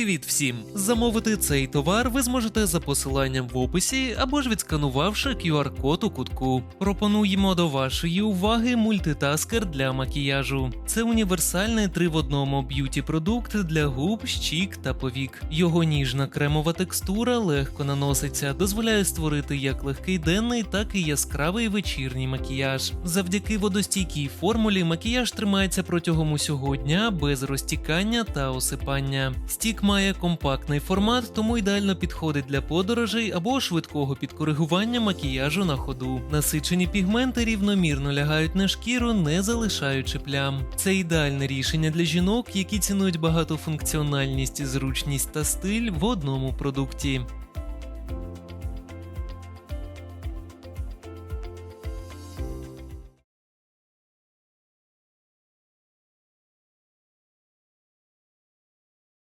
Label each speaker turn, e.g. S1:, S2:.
S1: Привіт всім! Замовити цей товар ви зможете за посиланням в описі або ж відсканувавши QR-код у кутку. Пропонуємо до вашої уваги мультитаскер для макіяжу. Це універсальний три в одному б'юті продукт для губ, щік та повік. Його ніжна кремова текстура легко наноситься, дозволяє створити як легкий денний, так і яскравий вечірній макіяж. Завдяки водостійкій формулі макіяж тримається протягом усього дня без розтікання та осипання. Стік має компактний формат, тому ідеально підходить для подорожей або швидкого підкоригування макіяжу на ходу. Насичені пігменти рівномірно лягають на шкіру, не залишаючи плям. Це ідеальне рішення для жінок, які цінують багатофункціональність, зручність та стиль в одному продукті.